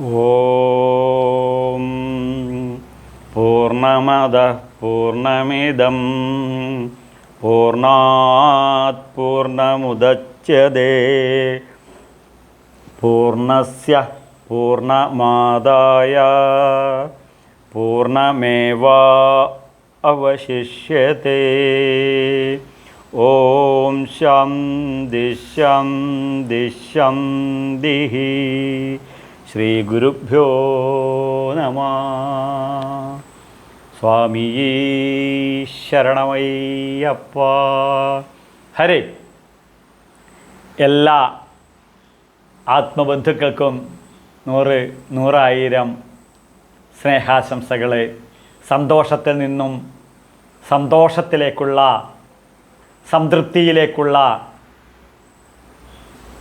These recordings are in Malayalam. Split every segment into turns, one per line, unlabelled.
ॐ पूर्णमदः पूर्णमिदं पूर्णात् पूर्णमुदच्यते। पूर्णस्य पूर्णमादाय पूर्णमेवा अवशिष्यते। ॐ शं दिशं दिशं दिः। ഗുരുഭ്യോ നമ. സ്വാമീ ശരണമയ്യപ്പ. ഹരേ. എല്ലാ ആത്മബന്ധുക്കൾക്കും നൂറ് നൂറായിരം സ്നേഹാശംസകൾ സന്തോഷത്തിൽ നിന്നും സന്തോഷത്തിലേക്കുള്ള സംതൃപ്തിയിലേക്കുള്ള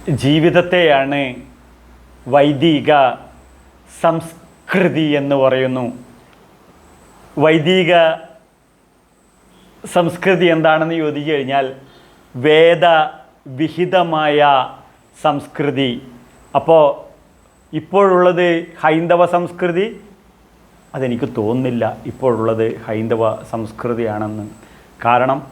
ജീവിതത്തെയാണ് വൈദിക സംസ്കൃതി എന്ന് പറയുന്നു. വൈദിക സംസ്കൃതി എന്താണെന്ന് ചോദിച്ചു കഴിഞ്ഞാൽ വേദവിഹിതമായ സംസ്കൃതി. അപ്പോൾ ഇപ്പോഴുള്ളത് ഹൈന്ദവ സംസ്കൃതി? അതെനിക്ക് തോന്നുന്നില്ല ഇപ്പോഴുള്ളത് ഹൈന്ദവ സംസ്കൃതിയാണെന്ന്. കാരണം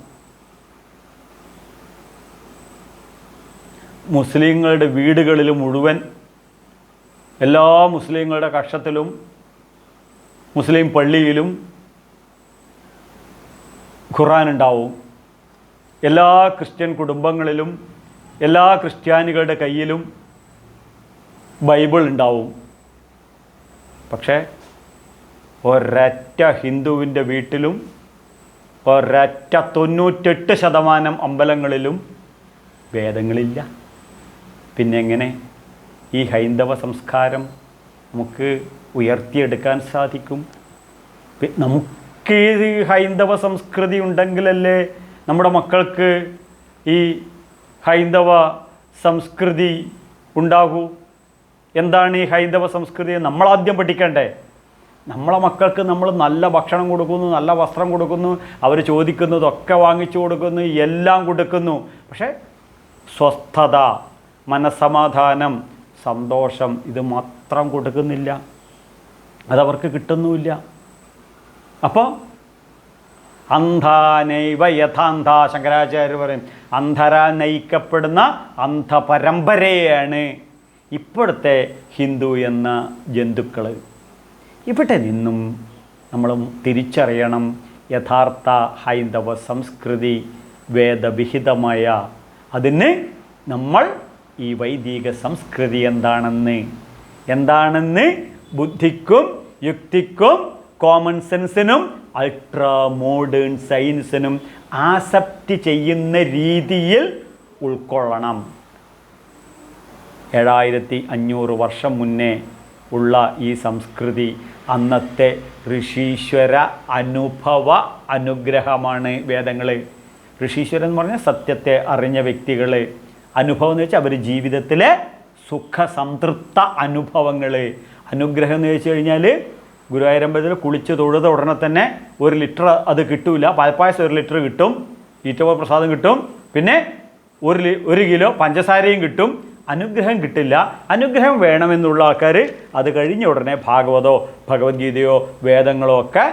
മുസ്ലിങ്ങളുടെ വീടുകളിൽ മുഴുവൻ എല്ലാ മുസ്ലിങ്ങളുടെ കക്ഷത്തിലും മുസ്ലിം പള്ളിയിലും ഖുറാൻ ഉണ്ടാവും. എല്ലാ ക്രിസ്ത്യൻ കുടുംബങ്ങളിലും എല്ലാ ക്രിസ്ത്യാനികളുടെ കയ്യിലും ബൈബിൾ ഉണ്ടാവും. പക്ഷേ ഒരറ്റ ഹിന്ദുവിന്റെ വീട്ടിലും ഒരറ്റ തൊണ്ണൂറ്റെട്ട് ശതമാനം അമ്പലങ്ങളിലും വേദങ്ങളില്ല പിന്നെ എങ്ങനെ? ഈ ഹൈന്ദവ സംസ്കാരം നമുക്ക് ഉയർത്തിയെടുക്കാൻ സാധിക്കും. നമുക്ക് ഈ ഹൈന്ദവ സംസ്കൃതി ഉണ്ടെങ്കിലല്ലേ നമ്മുടെ മക്കൾക്ക് ഈ ഹൈന്ദവ സംസ്കൃതി ഉണ്ടാകൂ. എന്താണ് ഈ ഹൈന്ദവ സംസ്കൃതി? നമ്മളാദ്യം പഠിക്കണ്ടേ? നമ്മളെ മക്കൾക്ക് നമ്മൾ നല്ല ഭക്ഷണം കൊടുക്കുന്നു നല്ല വസ്ത്രം കൊടുക്കുന്നു അവർ ചോദിക്കുന്നതൊക്കെ വാങ്ങിച്ചു കൊടുക്കുന്നു എല്ലാം കൊടുക്കുന്നു. പക്ഷേ സ്വസ്ഥത മനസമാധാനം സന്തോഷം ഇത് മാത്രം കൊടുക്കുന്നില്ല. അതവർക്ക് കിട്ടുന്നുമില്ല. അപ്പോൾ അന്ധാനൈവ യഥാന്ത ശങ്കരാചാര്യർ പറയും അന്ധരാ നയിക്കപ്പെടുന്ന അന്ധപരമ്പരയാണ് ഇപ്പോഴത്തെ ഹിന്ദു എന്ന ജന്തുക്കൾ ഇവിടെ നിന്നും നമ്മൾ തിരിച്ചറിയണം യഥാർത്ഥ ഹൈന്ദവ സംസ്കൃതി വേദവിഹിതമായ അതിന് നമ്മൾ ഈ വൈദിക സംസ്കൃതി എന്താണെന്ന്? എന്താണെന്ന് ബുദ്ധിക്കും യുക്തിക്കും കോമൺ സെൻസിനും അൾട്രാ മോഡേൺ സയൻസിനും ആസപ്റ്റ് ചെയ്യുന്ന രീതിയിൽ ഉൾക്കൊള്ളണം. ഏഴായിരത്തി അഞ്ഞൂറ് വർഷം മുന്നേ ഉള്ള ഈ സംസ്കൃതി അന്നത്തെ ഋഷീശ്വര അനുഭവ അനുഗ്രഹമാണ് വേദങ്ങൾ ഋഷീശ്വരൻ എന്ന് പറഞ്ഞാൽ സത്യത്തെ അറിഞ്ഞ വ്യക്തികൾ അനുഭവം എന്ന് വെച്ചാൽ അവർ ജീവിതത്തിലെ സുഖസംതൃപ്ത അനുഭവങ്ങൾ അനുഗ്രഹം എന്ന് വെച്ച് കഴിഞ്ഞാൽ ഗുരുവായൂരമ്പലത്തിൽ കുളിച്ച് തൊഴുത ഉടനെ തന്നെ ഒരു ലിറ്റർ അത് കിട്ടൂല. പാൽപ്പായസം ഒരു ലിറ്റർ കിട്ടും. ഈറ്റവ പ്രസാദം കിട്ടും. പിന്നെ ഒരു ഒരു കിലോ പഞ്ചസാരയും കിട്ടും. അനുഗ്രഹം കിട്ടില്ല. അനുഗ്രഹം വേണമെന്നുള്ള ആൾക്കാർ അത് കഴിഞ്ഞ ഉടനെ ഭാഗവതോ ഭഗവത്ഗീതയോ വേദങ്ങളോ ഒക്കെ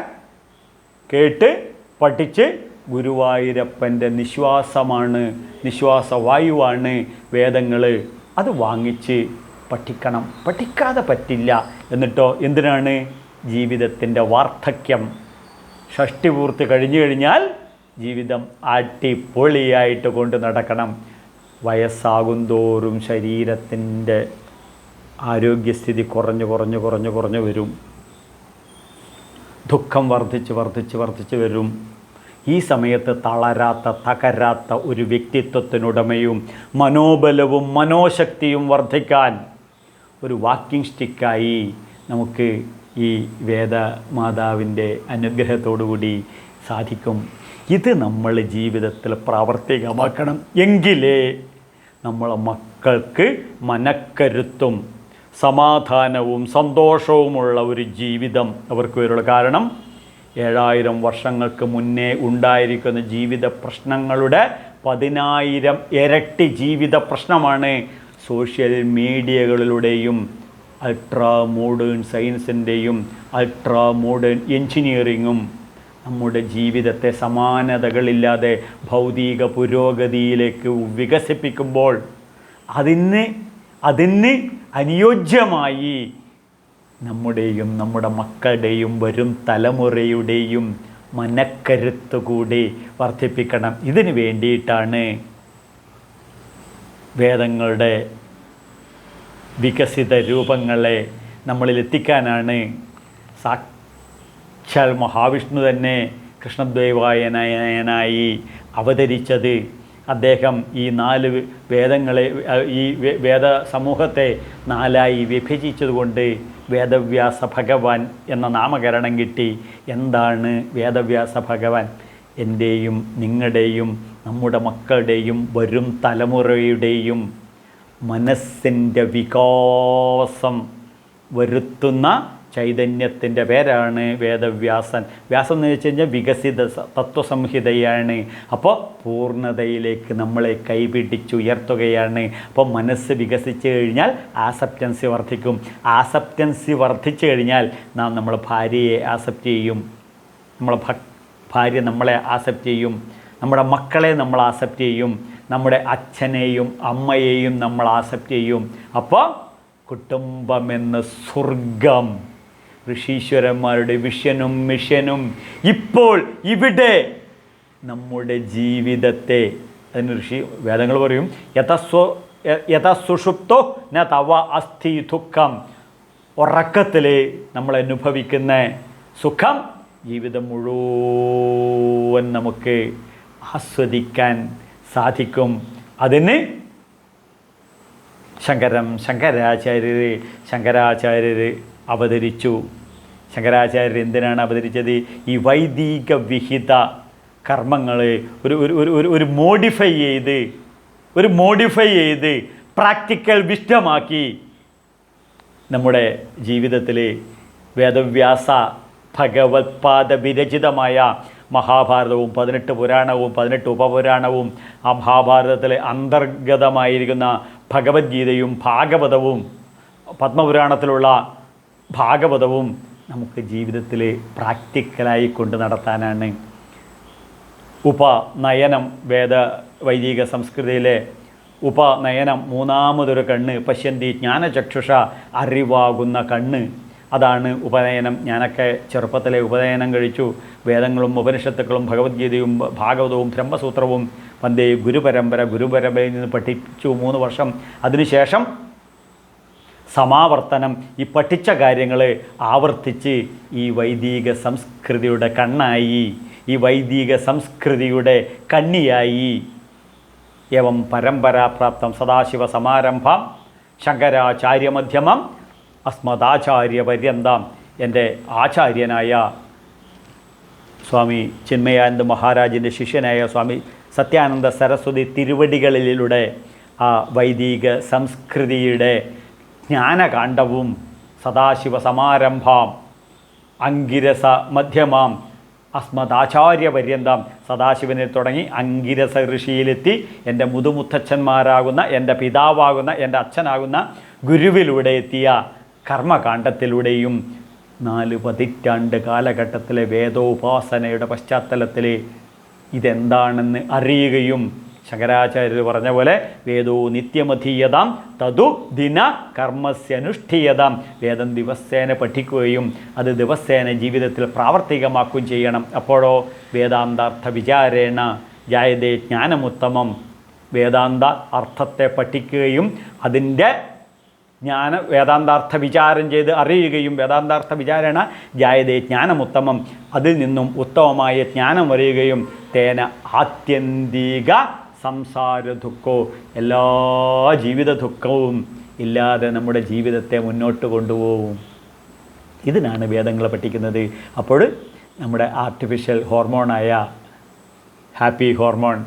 കേട്ട് പഠിച്ച് ഗുരുവായൂരപ്പന്റെ നിശ്വാസമാണ് നിശ്വാസവായുവാണ് വേദങ്ങൾ. അത് വാങ്ങിച്ച് പഠിക്കണം. പഠിക്കാതെ പറ്റില്ല. എന്നിട്ടോ എന്തിനാണ്? ജീവിതത്തിന്റെ വാർദ്ധക്യം. ഷഷ്ടിപൂർത്തി കഴിഞ്ഞു കഴിഞ്ഞാൽ ജീവിതം അടിപൊളിയായിട്ട് കൊണ്ട് നടക്കണം. വയസ്സാകും തോറും ശരീരത്തിന്റെ ആരോഗ്യസ്ഥിതി കുറഞ്ഞു കുറഞ്ഞു കുറഞ്ഞു കുറഞ്ഞു വരും. ദുഃഖം വർദ്ധിച്ച് വർദ്ധിച്ച് വർദ്ധിച്ച് വരും. ഈ സമയത്ത് തളരാത്ത തകരാത്ത ഒരു വ്യക്തിത്വത്തിനുടമയും മനോബലവും മനോശക്തിയും വർദ്ധിക്കാൻ ഒരു വാക്കിംഗ് സ്റ്റിക്കായി നമുക്ക് ഈ വേദമാതാവിന്റെ അനുഗ്രഹത്തോടുകൂടി സാധിക്കും. ഇത് നമ്മൾ ജീവിതത്തിൽ പ്രാവർത്തികമാക്കണം എങ്കിലേ നമ്മളെ മക്കൾക്ക് മനക്കരുത്തും സമാധാനവും സന്തോഷവുമുള്ള ഒരു ജീവിതം അവർക്ക് വരുള്ളൂ. കാരണം ഏഴായിരം വർഷങ്ങൾക്ക് മുന്നേ ഉണ്ടായിരിക്കുന്ന ജീവിത പ്രശ്നങ്ങളുടെ പതിനായിരം ഇരട്ടി ജീവിത പ്രശ്നമാണ് സോഷ്യൽ മീഡിയകളിലൂടെയും അൾട്രാ മോഡേൺ സയൻസിന്റെയും അൾട്രാ മോഡേൺ എൻജിനീയറിങ്ങും നമ്മുടെ ജീവിതത്തെ സമാനതകളില്ലാതെ ഭൗതിക പുരോഗതിയിലേക്ക് വികസിപ്പിക്കുമ്പോൾ അതിന് അതിന് അനുയോജ്യമായി നമ്മുടെയും നമ്മുടെ മക്കളുടെയും വരും തലമുറയുടെയും മനക്കരുത്ത് കൂടി വർദ്ധിപ്പിക്കണം. ഇതിന് വേണ്ടിയിട്ടാണ് വേദങ്ങളുടെ വികസിത രൂപങ്ങളെ നമ്മളിൽ എത്തിക്കാനാണ് സാക്ഷാൽ മഹാവിഷ്ണു തന്നെ കൃഷ്ണദ്വൈവായനായനായി അവതരിച്ചത്. അദ്ദേഹം ഈ നാല് വേദങ്ങളെ ഈ വേദ സമൂഹത്തെ നാലായി വിഭജിച്ചതുകൊണ്ട് വേദവ്യാസ ഭഗവാൻ എന്ന നാമകരണം കിട്ടി. എന്താണ് വേദവ്യാസ ഭഗവാൻ? എന്റെയും നിങ്ങളുടെയും നമ്മുടെ മക്കളുടെയും വരും തലമുറയുടെയും മനസ്സിന്റെ വികാസം വരുത്തുന്ന ചൈതന്യത്തിന്റെ പേരാണ് വേദവ്യാസൻ. വ്യാസം എന്ന് വെച്ച് കഴിഞ്ഞാൽ വികസിത തത്വസംഹിതയാണ്. അപ്പോൾ പൂർണതയിലേക്ക് നമ്മളെ കൈപിടിച്ചുയർത്തുകയാണ്. അപ്പോൾ മനസ്സ് വികസിച്ച് കഴിഞ്ഞാൽ ആസെപ്റ്റൻസി വർദ്ധിക്കും. ആസെപ്റ്റൻസി വർദ്ധിച്ചു കഴിഞ്ഞാൽ നാം നമ്മൾ ഭാര്യയെ ആസെപ്റ്റ് ചെയ്യും. നമ്മളെ ഭാര്യ നമ്മളെ ആസെപ്റ്റ് ചെയ്യും. നമ്മുടെ മക്കളെ നമ്മൾ ആസെപ്റ്റ് ചെയ്യും. നമ്മുടെ അച്ഛനെയും അമ്മയെയും നമ്മൾ ആസെപ്റ്റ് ചെയ്യും. അപ്പോൾ കുടുംബമെന്ന സ്വർഗം ഋഷീശ്വരന്മാരുടെ വിഷനും മിഷനും ഇപ്പോൾ ഇവിടെ നമ്മുടെ ജീവിതത്തെ അതിന് ഋഷി വേദങ്ങൾ പറയും യഥസ്വ യഥസുഷുപ്തോ ന തവ അസ്ഥി ദുഃഖം. ഉറക്കത്തിൽ നമ്മൾ അനുഭവിക്കുന്ന സുഖം ജീവിതം മുഴുവൻ നമുക്ക് ആസ്വദിക്കാൻ സാധിക്കും. അതിന് ശങ്കരം ശങ്കരാചാര്യർ ശങ്കരാചാര്യർ അവതരിച്ചു. ശങ്കരാചാര്യർ എന്തിനാണ് അവതരിച്ചത്? ഈ വൈദിക വിഹിത കർമ്മങ്ങളെ ഒരു ഒരു ഒരു ഒരു മോഡിഫൈ ചെയ്ത് ഒരു മോഡിഫൈ ചെയ്ത് പ്രാക്ടിക്കൽ വിഷ്ടമാക്കി നമ്മുടെ ജീവിതത്തിൽ വേദവ്യാസ ഭഗവത്പാദ വിരചിതമായ മഹാഭാരതവും പതിനെട്ട് പുരാണവും പതിനെട്ട് ഉപപുരാണവും ആ മഹാഭാരതത്തിലെ അന്തർഗതമായിരിക്കുന്ന ഭഗവത്ഗീതയും ഭാഗവതവും പത്മപുരാണത്തിലുള്ള ഭാഗവതവും നമുക്ക് ജീവിതത്തിൽ പ്രാക്ടിക്കലായി കൊണ്ട് നടത്താനാണ് ഉപനയനം വേദ വൈദിക സംസ്കൃതിയിലെ ഉപനയനം മൂന്നാമതൊരു കണ്ണ് പശ്യന്തി ജ്ഞാനചക്ഷുഷ അറിവാകുന്ന കണ്ണ്. അതാണ് ഉപനയനം. ഞാനൊക്കെ ചെറുപ്പത്തിലെ ഉപനയനം കഴിച്ചു. വേദങ്ങളും ഉപനിഷത്തുക്കളും ഭഗവത്ഗീതയും ഭാഗവതവും ബ്രഹ്മസൂത്രവും പന്തേ ഗുരുപരമ്പര ഗുരുപരമ്പരയിൽ നിന്ന് പഠിച്ചു മൂന്ന് വർഷം. അതിനുശേഷം സമാവർത്തനം ഈ പഠിച്ച കാര്യങ്ങൾ ആവർത്തിച്ച് ഈ വൈദിക സംസ്കൃതിയുടെ കണ്ണായി ഈ വൈദിക സംസ്കൃതിയുടെ കണ്ണിയായി. ഏവം പരമ്പരാപ്രാപ്തം സദാശിവ സമാരംഭം ശങ്കരാചാര്യമധ്യമം അസ്മദാചാര്യപര്യന്തം. എന്റെ ആചാര്യനായ സ്വാമി ചിന്മയാനന്ദ മഹാരാജിന്റെ ശിഷ്യനായ സ്വാമി സത്യാനന്ദ സരസ്വതി തിരുവടികളിലൂടെ ആ വൈദിക സംസ്കൃതിയുടെ ജ്ഞാനകാണ്ഡവും സദാശിവ സമാരംഭാം അങ്കിരസ മധ്യമാം അസ്മദാചാര്യപര്യന്തം സദാശിവനിൽ തുടങ്ങി അങ്കിരസ ഋഷിയിലെത്തി എന്റെ മുതുമുത്തച്ഛന്മാരാകുന്ന എന്റെ പിതാവാകുന്ന എന്റെ അച്ഛനാകുന്ന ഗുരുവിലൂടെ എത്തിയ കർമ്മകാണ്ഡത്തിലൂടെയും നാല് പതിറ്റാണ്ട് കാലഘട്ടത്തിലെ വേദോപാസനയുടെ പശ്ചാത്തലത്തിൽ ഇതെന്താണെന്ന് അറിയുകയും ശങ്കരാചാര്യർ പറഞ്ഞ പോലെ വേദോ നിത്യമധീയതാം തതു ദിന കർമ്മസ്യനുഷ്ഠീയതാം. വേദം ദിവസേന പഠിക്കുകയും അത് ദിവസേന ജീവിതത്തിൽ പ്രാവർത്തികമാക്കുകയും ചെയ്യണം. അപ്പോഴോ വേദാന്താർത്ഥ വിചാരേണ ജായതേ ജ്ഞാനമുത്തമം. വേദാന്ത അർത്ഥത്തെ പഠിക്കുകയും അതിന്റെ ജ്ഞാന വേദാന്താർത്ഥ വിചാരം ചെയ്ത് അറിയുകയും വേദാന്താർത്ഥ വിചാരണ ജായതേ ജ്ഞാനമുത്തമം. അതിൽ നിന്നും ഉത്തമമായ ജ്ഞാനം അറിയുകയും തേന ആത്യന്തിക സംസാര ദുഃഖവും എല്ലാ ജീവിത ദുഃഖവും ഇല്ലാതെ നമ്മുടെ ജീവിതത്തെ മുന്നോട്ട് കൊണ്ടുപോകും. ഇതിനാണ് വേദങ്ങൾ പഠിക്കുന്നത്. അപ്പോൾ നമ്മുടെ ആർട്ടിഫിഷ്യൽ ഹോർമോണായ ഹാപ്പി ഹോർമോൺ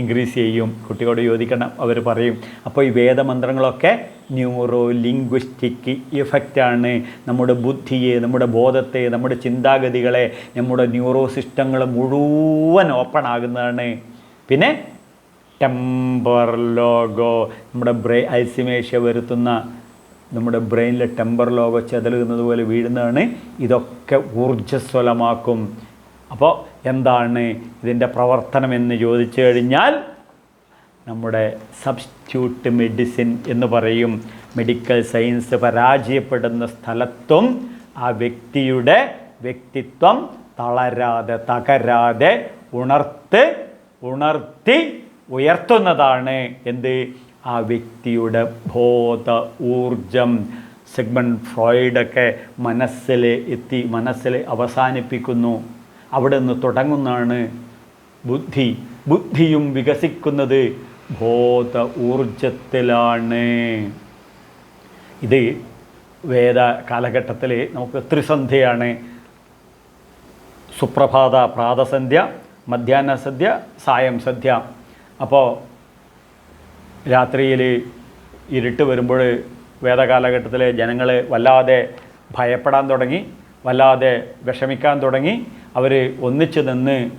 ഇൻക്രീസ് ചെയ്യും. കുട്ടിയോട് ചോദിക്കണം അവർ പറയും. അപ്പോൾ ഈ വേദമന്ത്രങ്ങളൊക്കെ ന്യൂറോ ലിംഗ്വിസ്റ്റിക് ഇഫക്റ്റാണ് നമ്മുടെ ബുദ്ധിയെ നമ്മുടെ ബോധത്തെ നമ്മുടെ ചിന്താഗതികളെ നമ്മുടെ ന്യൂറോ സിസ്റ്റങ്ങൾ മുഴുവൻ ഓപ്പൺ ആകുന്നതാണ്. പിന്നെ ടെമ്പർ ലോഗോ നമ്മുടെ ബ്രെയിൻ അൽസിമേഷ്യ വരുത്തുന്ന നമ്മുടെ ബ്രെയിനിലെ ടെമ്പർ ലോഗോ ചെതലുന്നത് പോലെ വീഴുന്നതാണ്. ഇതൊക്കെ ഊർജസ്വലമാക്കും. അപ്പോൾ എന്താണ് ഇതിന്റെ പ്രവർത്തനം എന്ന് ചോദിച്ചു കഴിഞ്ഞാൽ നമ്മുടെ സബ്സ്റ്റിറ്റ്യൂട്ട് മെഡിസിൻ എന്ന് പറയും. മെഡിക്കൽ സയൻസ് പരാജയപ്പെടുന്ന സ്ഥലത്തും ആ വ്യക്തിയുടെ വ്യക്തിത്വം തളരാതെ തകരാതെ ഉണർത്ത് ഉണർത്തി ഉയർത്തുന്നതാണ് എന്ത്? ആ വ്യക്തിയുടെ ബോധ ഊർജം. സെഗ്മണ്ട് ഫ്രോയിഡൊക്കെ മനസ്സിൽ എത്തി മനസ്സിൽ അവസാനിപ്പിക്കുന്നു. അവിടെ നിന്ന് തുടങ്ങുന്നതാണ് ബുദ്ധി. ബുദ്ധിയും വികസിക്കുന്നത് ബോധ ഊർജത്തിലാണ്. ഇത് വേദ കാലഘട്ടത്തിൽ നമുക്ക് ത്രിസന്ധ്യയാണ്. സുപ്രഭാത പ്രാതസന്ധ്യ മധ്യാഹ്ന സായം സന്ധ്യ. അപ്പോൾ രാത്രിയിൽ ഇരുട്ട് വരുമ്പോൾ വേദകാലഘട്ടത്തിലെ ജനങ്ങൾ വല്ലാതെ ഭയപ്പെടാൻ തുടങ്ങി വല്ലാതെ വിഷമിക്കാൻ തുടങ്ങി. അവർ ഒന്നിച്ചു നിന്ന്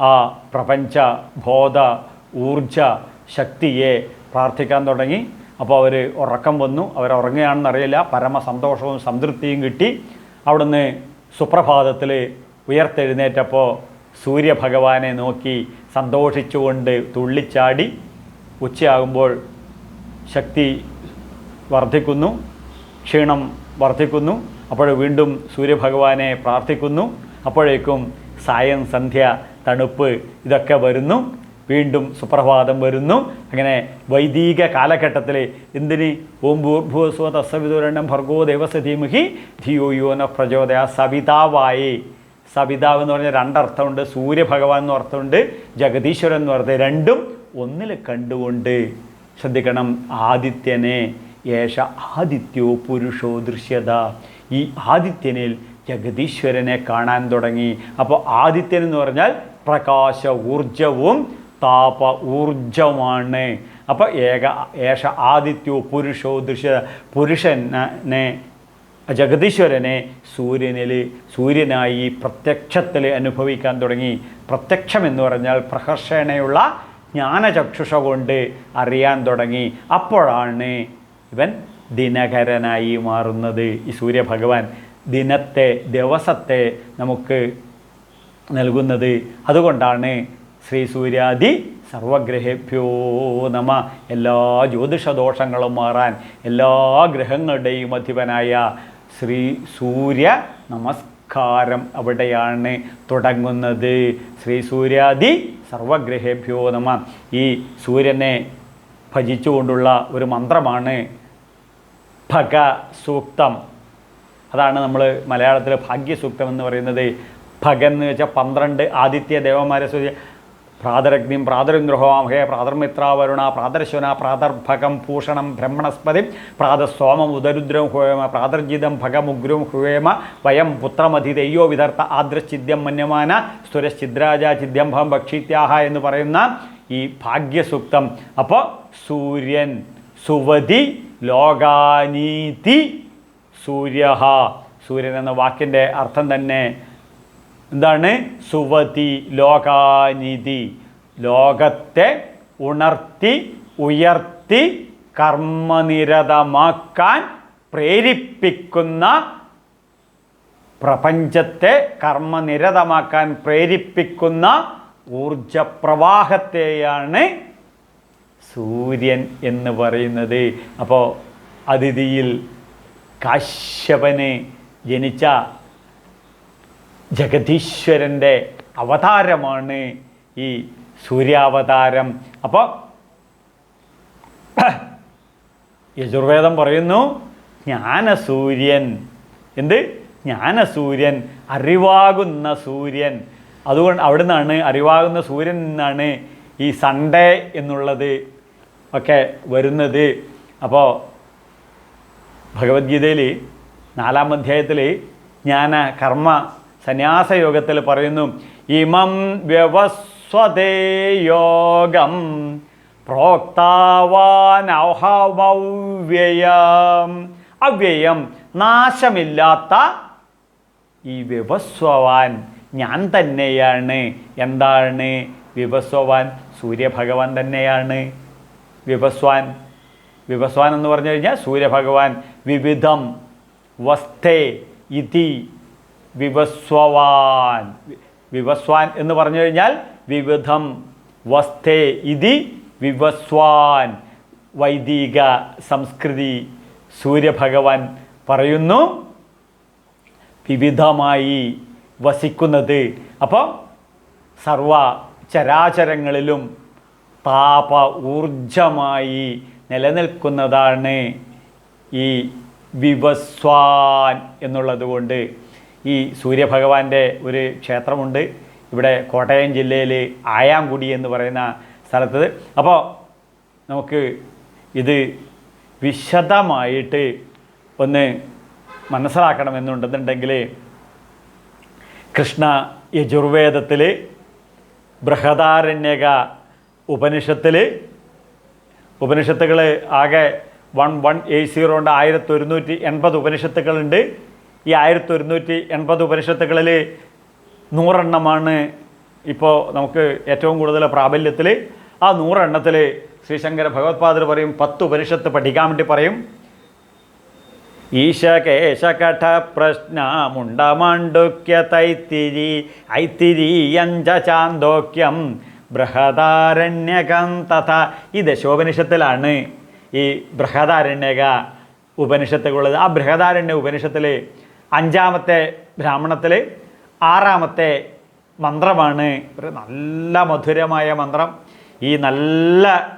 ആ പ്രപഞ്ച ബോധ ഊർജ ശക്തിയെ പ്രാർത്ഥിക്കാൻ തുടങ്ങി. അപ്പോൾ അവർ ഉറക്കം വന്നു. അവർ ഉറങ്ങുകയാണെന്നറിയില്ല പരമസന്തോഷവും സംതൃപ്തിയും കിട്ടി. അവിടുന്ന് സുപ്രഭാതത്തിൽ ഉയർത്തെഴുന്നേറ്റപ്പോൾ സൂര്യഭഗവാനെ നോക്കി സന്തോഷിച്ചുകൊണ്ട് തുള്ളിച്ചാടി ഉച്ചയാകുമ്പോൾ ശക്തി വർദ്ധിക്കുന്നു ക്ഷീണം വർദ്ധിക്കുന്നു. അപ്പോൾ വീണ്ടും സൂര്യഭഗവാനെ പ്രാർത്ഥിക്കുന്നു. അപ്പോഴേക്കും സായം സന്ധ്യ തണുപ്പ് ഇതൊക്കെ വരുന്നു. വീണ്ടും സുപ്രഭാതം വരുന്നു. അങ്ങനെ വൈദിക കാലഘട്ടത്തിൽ എന്തിന്? ഓം ഭൂർഭുവസ്വ തസ്സവിതുരണം ഭർഗോ ദേവസധീമുഹി ധിയോ യോന പ്രചോദയ സവിതാവായി. സവിതാവ് എന്ന് പറഞ്ഞാൽ രണ്ടർത്ഥമുണ്ട് സൂര്യഭഗവാൻ എന്ന് അർത്ഥമുണ്ട് ജഗദീശ്വരൻ എന്ന് അർത്ഥം. രണ്ടും ഒന്നിൽ കണ്ടുകൊണ്ട് ശ്രദ്ധിക്കണം ആദിത്യനെ യേശ ആദിത്യോ പുരുഷോ ദൃശ്യത. ഈ ആദിത്യനിൽ ജഗദീശ്വരനെ കാണാൻ തുടങ്ങി. അപ്പോൾ ആദിത്യൻ എന്ന് പറഞ്ഞാൽ പ്രകാശ ഊർജവും താപ ഊർജമാണ് അപ്പോൾ ഏക ഏഷ ആദിത്യോ പുരുഷോ ദൃശ്യ പുരുഷനെ ജഗദീശ്വരനെ സൂര്യനിൽ സൂര്യനായി പ്രത്യക്ഷത്തിൽ അനുഭവിക്കാൻ തുടങ്ങി. പ്രത്യക്ഷം എന്ന് പറഞ്ഞാൽ പ്രഹർഷണയുള്ള ജ്ഞാനചക്ഷുഷ കൊണ്ട് അറിയാൻ തുടങ്ങി. അപ്പോഴാണ് ഇവൻ ദിനകരനായി മാറുന്നത്. ഈ സൂര്യഭഗവാൻ ദിനത്തെ ദിവസത്തെ നമുക്ക് നൽകുന്നത്. അതുകൊണ്ടാണ് ശ്രീ സൂര്യാദി സർവഗ്രഹേഭ്യോ നമ. എല്ലാ ജ്യോതിഷദോഷങ്ങളും മാറാൻ എല്ലാ ഗ്രഹങ്ങളുടെയും അധിപനായ ശ്രീ സൂര്യ നമസ്കാരം അവിടെയാണ് തുടങ്ങുന്നത്. ശ്രീ സൂര്യാദി സർവഗ്രഹേഭ്യോ നമ. ഈ സൂര്യനെ ഭജിച്ചുകൊണ്ടുള്ള ഒരു മന്ത്രമാണ് ഭഗ സൂക്തം. അതാണ് നമ്മൾ മലയാളത്തിൽ ഭാഗ്യസൂക്തം എന്ന് പറയുന്നത്. ഭഗൻ എന്ന് വെച്ചാൽ പന്ത്രണ്ട് ആദിത്യ ദേവന്മാരെ സൂചി പ്രാതരഗ്നിം പ്രാതരുഗ്രഹോമഹേ പ്രാതർമിത്രാവരുണ പ്രാതർശ്വന പ്രാതർഭകം ഭൂഷണം ബ്രഹ്മണസ്പതി പ്രാതസ്വാമം ഉദരുദ്രം ഹുവേമ പ്രാതർജിതം ഭഗമുഗ്രം ഹുവേമ വയം പുത്രമധിതയ്യോ വിതർത്ത ആദ്രശ്ചിദ്യം മന്യമാന സ്തുരശ്ചിദ്രാജ ചിദ്യംഭം ഭക്ഷിത്യാഹ എന്ന് പറയുന്ന ഈ ഭാഗ്യസൂക്തം. അപ്പോൾ സൂര്യൻ സുവതി ലോകാനീതി സൂര്യ സൂര്യൻ എന്ന വാക്കിന്റെ അർത്ഥം തന്നെ എന്താണ്? സുവതി ലോകാനിധി. ലോകത്തെ ഉണർത്തി ഉയർത്തി കർമ്മനിരതമാക്കാൻ പ്രേരിപ്പിക്കുന്ന പ്രപഞ്ചത്തെ കർമ്മനിരതമാക്കാൻ പ്രേരിപ്പിക്കുന്ന ഊർജപ്രവാഹത്തെയാണ് സൂര്യൻ എന്ന് പറയുന്നത്. അപ്പോൾ അതിഥിയിൽ കാശ്യപന് ജനിച്ച ജഗദീശ്വരന്റെ അവതാരമാണ് ഈ സൂര്യാവതാരം. അപ്പോൾ യജുർവേദം പറയുന്നു ജ്ഞാനസൂര്യൻ. എന്ത്? ജ്ഞാനസൂര്യൻ അറിവാകുന്ന സൂര്യൻ. അതുകൊണ്ട് അവിടെ നിന്നാണ് അറിവാകുന്ന സൂര്യൻ നിന്നാണ് ഈ സൺഡേ എന്നുള്ളത് ഒക്കെ വരുന്നത്. അപ്പോൾ ഭഗവത്ഗീതയിൽ നാലാം അധ്യായത്തിൽ ജ്ഞാന കർമ്മ സന്യാസ യോഗത്തിൽ പറയുന്നു ഇമം വ്യവസ്വതേ യോഗം പ്രോക്താവാനൗഹവ്യയം അവ്യയം നാശമില്ലാത്ത ഈ വിവസ്വവാൻ ഞാൻ തന്നെയാണ്. എന്താണ് വിവസ്വവാൻ സൂര്യഭഗവാൻ തന്നെയാണ്. വിവസ്വാൻ വിവസ്വാൻ എന്ന് പറഞ്ഞു കഴിഞ്ഞാൽ സൂര്യഭഗവാൻ വിവിധം വസ്തേ ഇതി വിവസ്വവാൻ. വിവസ്വാൻ എന്ന് പറഞ്ഞു കഴിഞ്ഞാൽ വിവിധം വസ്തേ ഇതി വിവസ്വാൻ. വൈദിക സംസ്കൃതി സൂര്യഭഗവാൻ പറയുന്നു വിവിധമായി വസിക്കുന്നത്. അപ്പോൾ സർവ ചരാചരങ്ങളിലും താപ ഊർജമായി നിലനിൽക്കുന്നതാണ് ഈ വിവസ്വാൻ എന്നുള്ളത് കൊണ്ട് ഈ സൂര്യഭഗവാന്റെ ഒരു ക്ഷേത്രമുണ്ട്. ഇവിടെ കോട്ടയം ജില്ലയിൽ ആയാങ്കുടി എന്ന് പറയുന്ന സ്ഥലത്ത് അപ്പോൾ നമുക്ക് ഇത് വിശദമായിട്ട് ഒന്ന് മനസ്സിലാക്കണമെന്നുണ്ടെന്നുണ്ടെങ്കിൽ കൃഷ്ണ യജുർവേദത്തിൽ ബൃഹദാരണ്യക ഉപനിഷത്തിൽ ഉപനിഷത്തുകൾ ആകെ വൺ വൺ എയ്റ്റ് സീറോ ഉണ്ട് ആയിരത്തി ഒരുന്നൂറ്റി എൺപത് ഉപനിഷത്തുകളുണ്ട്. ഈ ആയിരത്തി ഒരുന്നൂറ്റി എൺപത് ഉപനിഷത്തുകളിൽ നൂറെണ്ണമാണ് ഇപ്പോൾ നമുക്ക് ഏറ്റവും കൂടുതൽ പ്രാബല്യത്തിൽ ആ നൂറെണ്ണത്തിൽ ശ്രീശങ്കര ഭഗവത്പാദർ പറയും പത്ത് ഉപനിഷത്ത് പഠിക്കാൻ വേണ്ടി പറയും. ഈശ ഈശകേശകഠ പ്രശ്ന മുണ്ടമാണ്ഡുക്യ തൈത്തിരി ഐത്തിരീയഞ്ച ചാന്തോക്യം ബൃഹദാരണ്യകം തഥ. ഈ ദശോപനിഷത്തിലാണ് ഈ ബൃഹദാരണ്യക ഉപനിഷത്തുകളുള്ളത്. ആ ബൃഹദാരണ്യ ഉപനിഷത്തിൽ അഞ്ചാമത്തെ ബ്രാഹ്മണത്തിൽ ആറാമത്തെ മന്ത്രമാണ്. ഒരു നല്ല മധുരമായ മന്ത്രം. ഈ നല്ല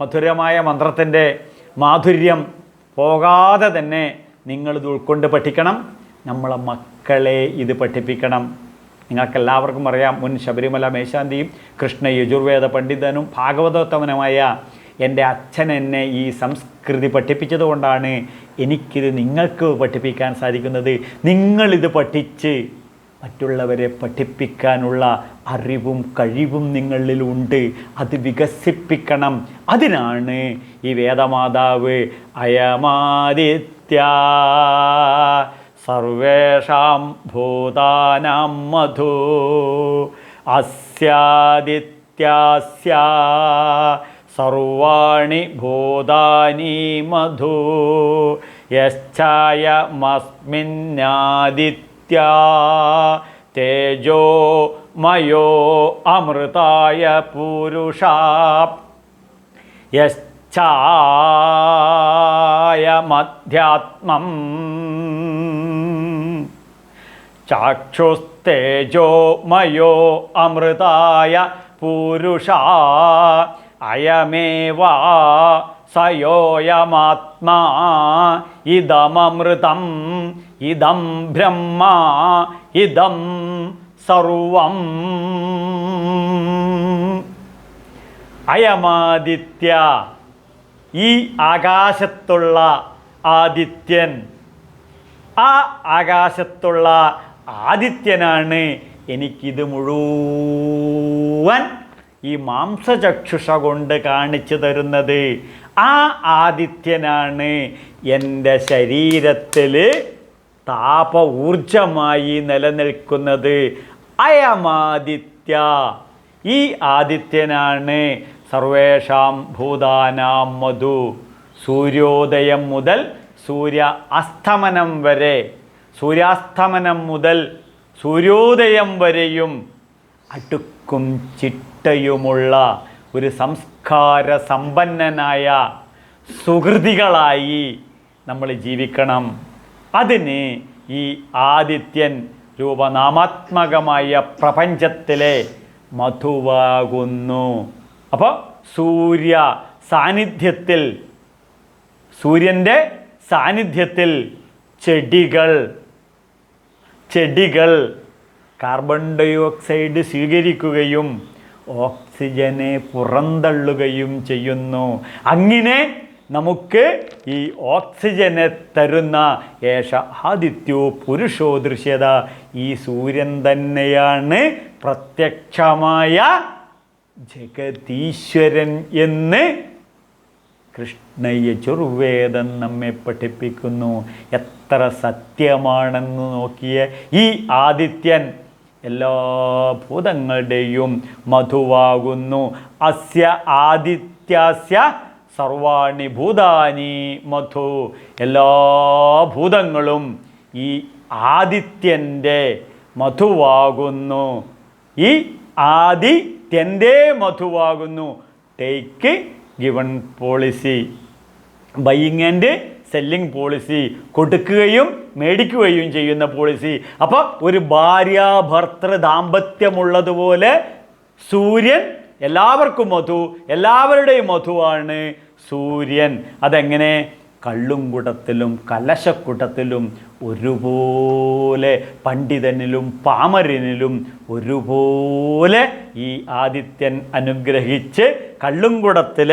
മധുരമായ മന്ത്രത്തിന്റെ മാധുര്യം പോകാതെ തന്നെ നിങ്ങളിത് ഉൾക്കൊണ്ട് പഠിക്കണം. നമ്മളെ മക്കളെ ഇത് പഠിപ്പിക്കണം. നിങ്ങൾക്കെല്ലാവർക്കും അറിയാം മുൻ ശബരിമല മേശാന്തിയും കൃഷ്ണ യജുർവേദ പണ്ഡിതനും ഭാഗവതോത്തമനുമായ എന്റെ അച്ഛൻ എന്നെ ഈ സംസ്കൃതി പഠിപ്പിച്ചതുകൊണ്ടാണ് എനിക്കിത് നിങ്ങൾക്ക് പഠിപ്പിക്കാൻ സാധിക്കുന്നത്. നിങ്ങളിത് പഠിച്ച് മറ്റുള്ളവരെ പഠിപ്പിക്കാനുള്ള അറിവും കഴിവും നിങ്ങളിലുണ്ട് അത് വികസിപ്പിക്കണം. അതിനാണ് ഈ വേദമാതാവ് അയമാദിത്യ സർവേഷാം ഭൂതാനാം മധു അസ്യാദിത്യാസ്യ സർവാണി ഭൂതാനി മധു യശ്ചായമസ്മിന്നാദിത്യ തേജോ മയോ അമൃതായ പുരുഷാ യശ്ചായമധ്യാത്മം ചാക്ഷുസ്തേജോ മയോ അമൃതായ പുരുഷ അയമേവാ സയോയമാത്മാ ഇതമമൃതം ഇതം ബ്രഹ്മ ഇതം സർവം. അയമാദിത്യ ഈ ആകാശത്തുള്ള ആദിത്യൻ. ആ ആകാശത്തുള്ള ആദിത്യനാണ് എനിക്കിത് മുഴുവൻ. ഈ മാംസചക്ഷുഷ കൊണ്ട് കാണിച്ചു തരുന്നത് ആ ആദിത്യനാണ്. എന്റെ ശരീരത്തിൽ താപ ഊർജമായി നിലനിൽക്കുന്നത് അയമാദിത്യ ഈ ആദിത്യനാണ് സർവേഷാം ഭൂതാനാം മധു. സൂര്യോദയം മുതൽ സൂര്യ അസ്തമനം വരെ. സൂര്യാസ്തമനം മുതൽ സൂര്യോദയം വരെയും അടുക്കും ചിട്ടയുമുള്ള ഒരു സംസ്കാര സമ്പന്നനായ സുഹൃതികളായി നമ്മൾ ജീവിക്കണം. അതിന് ഈ ആദിത്യൻ രൂപനാമാത്മകമായ പ്രപഞ്ചത്തിലെ മധുവാകുന്നു. അപ്പോൾ സൂര്യ സാന്നിധ്യത്തിൽ സൂര്യന്റെ സാന്നിധ്യത്തിൽ ചെടികൾ ചെടികൾ കാർബൺ ഡൈ ഓക്സൈഡ് സ്വീകരിക്കുകയും ഓക്സിജനെ പുറന്തള്ളുകയും ചെയ്യുന്നു. അങ്ങനെ നമുക്ക് ഈ ഓക്സിജനെ തരുന്ന ഏഷ ആദിത്യോ പുരുഷോ ദൃശ്യത ഈ സൂര്യൻ തന്നെയാണ് പ്രത്യക്ഷമായ ജഗതീശ്വരൻ എന്ന് കൃഷ്ണയ്യ ചുർവേദം നമ്മെ പഠിപ്പിക്കുന്നു. എത്ര സത്യമാണെന്ന് നോക്കിയ ഈ ആദിത്യൻ എല്ലാ ഭൂതങ്ങളുടെയും മധുവാകുന്നു. അസ്യ ആദിത്യാസ്യ സർവാണി ഭൂതാനി മധു. എല്ലാ ഭൂതങ്ങളും ഈ ആദിത്യന്റെ മധുവാകുന്നു. ഈ ആദിത്യന്റെ മധുവാകുന്നു. Take given policy buying and selling policy കൊടുക്കുകയും മേടിക്കുകയും ചെയ്യുന്ന പോളിസി അപ്പോൾ ഒരു ഭാര്യാഭർത്തൃ ദാമ്പത്യമുള്ളതുപോലെ സൂര്യൻ എല്ലാവർക്കും മധു എല്ലാവരുടെയും മധുവാണ് സൂര്യൻ. അതെങ്ങനെ? കള്ളും കുടത്തിലും കലശക്കുടത്തിലും ഒരുപോലെ പണ്ഡിതനിലും പാമരനിലും ഒരുപോലെ ഈ ആദിത്യൻ അനുഗ്രഹിച്ച് കള്ളുംകുടത്തിൽ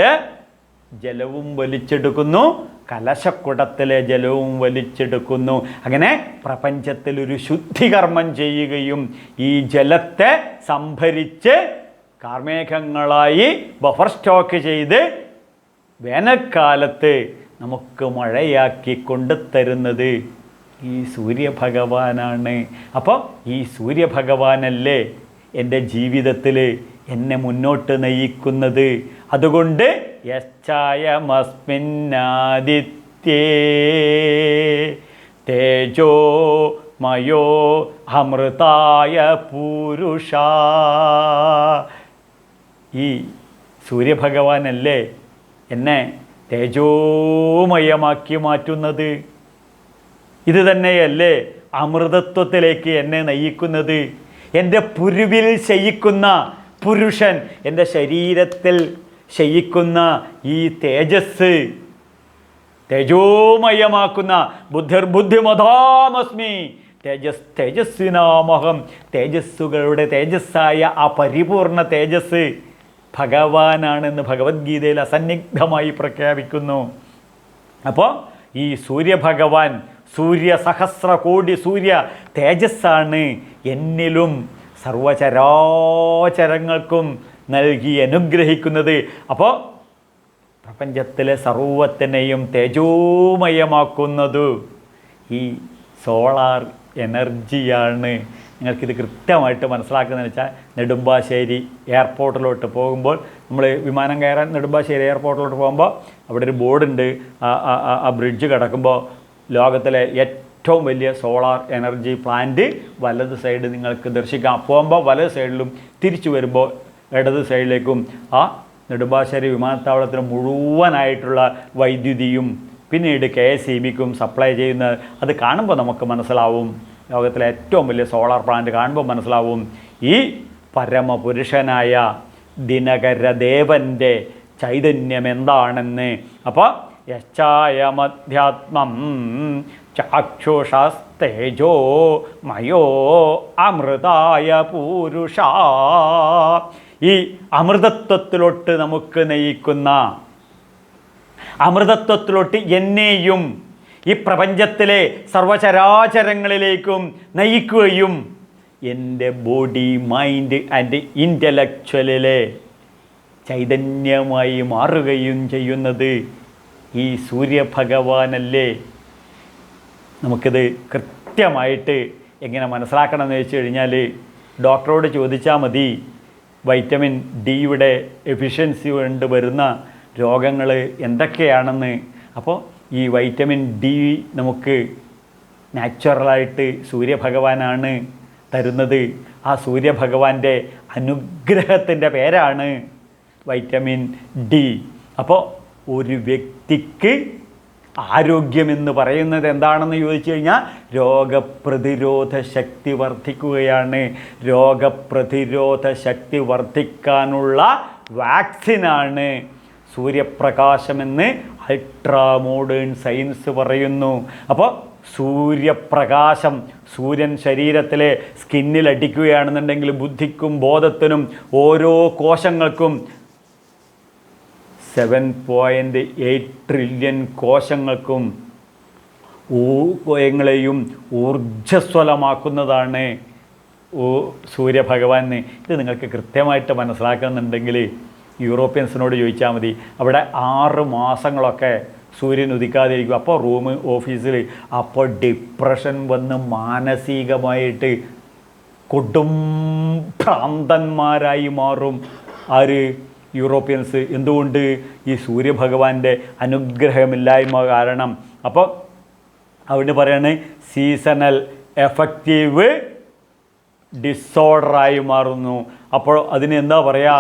ജലവും വലിച്ചെടുക്കുന്നു. കലശക്കുടത്തിലെ ജലവും വലിച്ചെടുക്കുന്നു. അങ്ങനെ പ്രപഞ്ചത്തിൽ ഒരു ശുദ്ധികർമ്മം ചെയ്യുകയും ഈ ജലത്തെ സംഭരിച്ച് കാർമേഘങ്ങളായി ബഫർ സ്റ്റോക്ക് ചെയ്ത് വേനൽക്കാലത്ത് നമുക്ക് മഴയാക്കി കൊണ്ടുതരുന്നത് ഈ സൂര്യഭഗവാനാണ്. അപ്പോൾ ഈ സൂര്യഭഗവാനല്ലേ എന്റെ ജീവിതത്തിൽ എന്നെ മുന്നോട്ട് നയിക്കുന്നത്? അതുകൊണ്ട് തേജോ മയോ അമൃതായ പുരുഷ. ഈ സൂര്യഭഗവാനല്ലേ എന്നെ തേജോമയമാക്കി മാറ്റുന്നത്? ഇത് തന്നെയല്ലേ അമൃതത്വത്തിലേക്ക് എന്നെ നയിക്കുന്നത്? എന്റെ പുരുവിൽ ശയിക്കുന്ന പുരുഷൻ എന്റെ ശരീരത്തിൽ ശയിക്കുന്ന ഈ തേജസ് തേജോമയമാക്കുന്ന ബുദ്ധിർബുദ്ധിമതാമസ്മി. തേജസ് തേജസ്വിനാമഹം തേജസ്സുകളുടെ തേജസ്സായ ആ പരിപൂർണ തേജസ് ഭഗവാനാണെന്ന് ഭഗവത്ഗീതയിൽ അസന്നിഗ്ധമായി പ്രഖ്യാപിക്കുന്നു. അപ്പോൾ ഈ സൂര്യഭഗവാൻ സൂര്യ സഹസ്ര കോടി സൂര്യ തേജസ്സാണ് എന്നിലും സർവചരാചരങ്ങൾക്കും നൽകി അനുഗ്രഹിക്കുന്നത്. അപ്പോൾ പ്രപഞ്ചത്തിലെ സർവത്തിനെയും തേജോമയമാക്കുന്നത് ഈ സോളാർ എനർജിയാണ്. നിങ്ങൾക്കിത് കൃത്യമായിട്ട് മനസ്സിലാക്കുന്നതെന്ന് വെച്ചാൽ നെടുമ്പാശ്ശേരി എയർപോർട്ടിലോട്ട് പോകുമ്പോൾ നമ്മൾ വിമാനം കയറാൻ നെടുമ്പാശ്ശേരി എയർപോർട്ടിലോട്ട് പോകുമ്പോൾ അവിടെ ഒരു ബോർഡുണ്ട്. ആ ബ്രിഡ്ജ് കിടക്കുമ്പോൾ ലോകത്തിലെ ഏറ്റവും വലിയ സോളാർ എനർജി പ്ലാന്റ് വലത് സൈഡ് നിങ്ങൾക്ക് ദർശിക്കാം. പോകുമ്പോൾ വലത് സൈഡിലും തിരിച്ചു വരുമ്പോൾ ഇടത് സൈഡിലേക്കും ആ നെടുമ്പാശ്ശേരി വിമാനത്താവളത്തിന് മുഴുവനായിട്ടുള്ള വൈദ്യുതിയും പിന്നീട് കെ എസ് ഇ ബിക്കും സപ്ലൈ ചെയ്യുന്ന അത് കാണുമ്പോൾ നമുക്ക് മനസ്സിലാവും. ലോകത്തിലെ ഏറ്റവും വലിയ സോളാർ പ്ലാന്റ് കാണുമ്പോൾ മനസ്സിലാവും. ഈ പരമപുരുഷനായ ദിനകരദേവന്റെ ചൈതന്യം എന്താണെന്ന്. അപ്പോൾ യശ്ചായമധ്യാത്മം ചാക്ഷുഷസ്തേജോ മയോ അമൃതായ പൂരുഷ. ഈ അമൃതത്വത്തിലോട്ട് നമുക്ക് നയിക്കുന്ന അമൃതത്വത്തിലോട്ട് എന്നെയും ഈ പ്രപഞ്ചത്തിലെ സർവചരാചരങ്ങളിലേക്കും നയിക്കുകയും എന്റെ ബോഡി മൈൻഡ് ആൻഡ് ഇന്റലക്ച്വലിലെ ചൈതന്യമായി മാറുകയും ചെയ്യുന്നത് ഈ സൂര്യഭഗവാനല്ലേ? നമുക്കിത് കൃത്യമായിട്ട് എങ്ങനെ മനസ്സിലാക്കണം എന്ന് വെച്ച് കഴിഞ്ഞാൽ ഡോക്ടറോട് ചോദിച്ചാൽ മതി. വൈറ്റമിൻ ഡിയുടെ എഫിഷ്യൻസി കൊണ്ട് വരുന്ന രോഗങ്ങൾ എന്തൊക്കെയാണെന്ന്. അപ്പോൾ ഈ വൈറ്റമിൻ ഡി നമുക്ക് നാച്ചുറലായിട്ട് സൂര്യഭഗവാനാണ് തരുന്നത്. ആ സൂര്യഭഗവാന്റെ അനുഗ്രഹത്തിന്റെ പേരാണ് വൈറ്റമിൻ ഡി. അപ്പോൾ ഒരു വ്യക്തിക്ക് ആരോഗ്യമെന്ന് പറയുന്നത് എന്താണെന്ന് ചോദിച്ചു കഴിഞ്ഞാൽ രോഗപ്രതിരോധ ശക്തി വർദ്ധിക്കുകയാണ്. രോഗപ്രതിരോധ ശക്തി വർദ്ധിക്കാനുള്ള വാക്സിനാണ് സൂര്യപ്രകാശമെന്ന് അൾട്രാ മോഡേൺ സയൻസ് പറയുന്നു. അപ്പോൾ സൂര്യപ്രകാശം സൂര്യൻ ശരീരത്തിലെ സ്കിന്നിൽ അടിക്കുകയാണെന്നുണ്ടെങ്കിൽ ബുദ്ധിക്കും ബോധത്തിനും ഓരോ കോശങ്ങൾക്കും സെവൻ പോയിന്റ് എയ്റ്റ് ട്രില്യൺ കോശങ്ങൾക്കും ഊങ്ങളെയും ഊർജസ്വലമാക്കുന്നതാണ് ഓ സൂര്യഭഗവാന്. ഇത് നിങ്ങൾക്ക് കൃത്യമായിട്ട് മനസ്സിലാക്കുന്നുണ്ടെങ്കിൽ യൂറോപ്യൻസിനോട് ചോദിച്ചാൽ മതി. അവിടെ ആറ് മാസങ്ങളൊക്കെ സൂര്യൻ ഉദിക്കാതിരിക്കും. അപ്പോൾ റൂം ഓഫീസിൽ അപ്പോൾ ഡിപ്രഷൻ വന്ന് മാനസികമായിട്ട് കൊടും ഭ്രാന്തന്മാരായി മാറും. ആര്? യൂറോപ്യൻസ് എന്തുകൊണ്ട് ഈ സൂര്യഭഗവാന്റെ അനുഗ്രഹമില്ലായ്മ കാരണം? അപ്പോൾ അവിടെ പറയാണ് സീസണൽ എഫക്റ്റീവ് ഡിസോർഡറായി മാറുന്നു. അപ്പോൾ അതിന് എന്താ പറയുക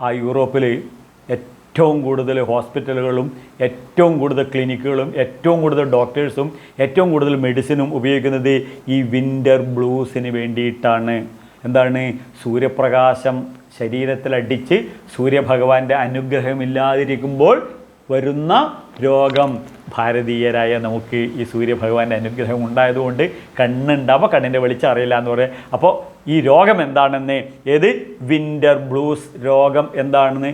ആ യൂറോപ്പിൽ ഏറ്റവും കൂടുതൽ ഹോസ്പിറ്റലുകളും ഏറ്റവും കൂടുതൽ ക്ലിനിക്കുകളും ഏറ്റവും കൂടുതൽ ഡോക്ടേഴ്സും ഏറ്റവും കൂടുതൽ മെഡിസിനും ഉപയോഗിക്കുന്നത് ഈ വിന്റർ ബ്ലൂസിന് വേണ്ടിയിട്ടാണ്. എന്താണ്? സൂര്യപ്രകാശം ശരീരത്തിലടിച്ച് സൂര്യഭഗവാന്റെ അനുഗ്രഹമില്ലാതിരിക്കുമ്പോൾ വരുന്ന രോഗം. ഭാരതീയരായ നമുക്ക് ഈ സൂര്യഭഗവാന്റെ അനുഗ്രഹം ഉണ്ടായതുകൊണ്ട് കണ്ണുണ്ടാവുമ്പോൾ കണ്ണിന്റെ വെളിച്ചം അറിയില്ല എന്ന് പറയാം. അപ്പോൾ ഈ രോഗം എന്താണെന്ന്? ഏത്? വിന്റർ ബ്ലൂസ് രോഗം എന്താണെന്ന്?